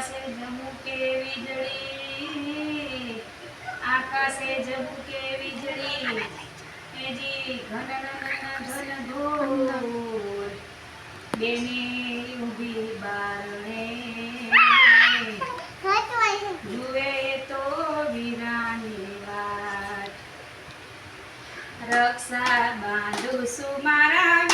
आकाशे झमुके विजड़ी आकाशे झमुके विजड़ी हे जी घन घन घन घोर बेने उभी बार ने जुए तो वीरानी बात रक्षा बांधु सुमारा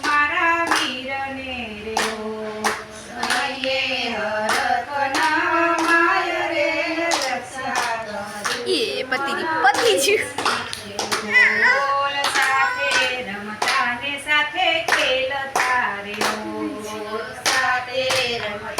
મારા વીરને રેવો હરે હરત માય રે રક્ષા પતિ પતિ જી સાથે ખેલતા રેવો સાથે રમતા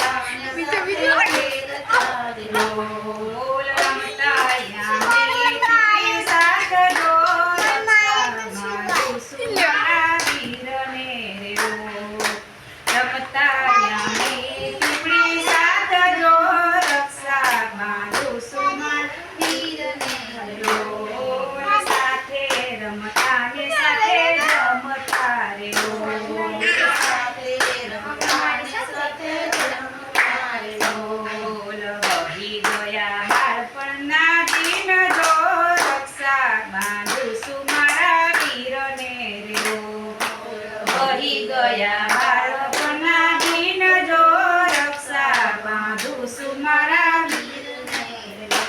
ગયા બાળપના દિન જો રક્ષા બાંધું છું મારા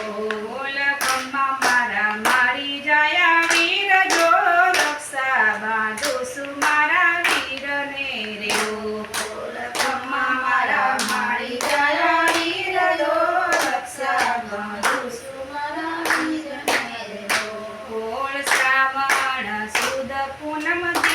બોલ કમ્મા મારા મારી જયા વીર જો રક્ષા બાંધું છું મારા વીરને રે બોલ કમ્મા મારા મારી જયા વીર જો રક્ષા બાંધું છું મારા વીરને રે બોલ શ્રાવણ સુદ પૂનમ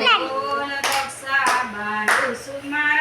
Alam. Alam.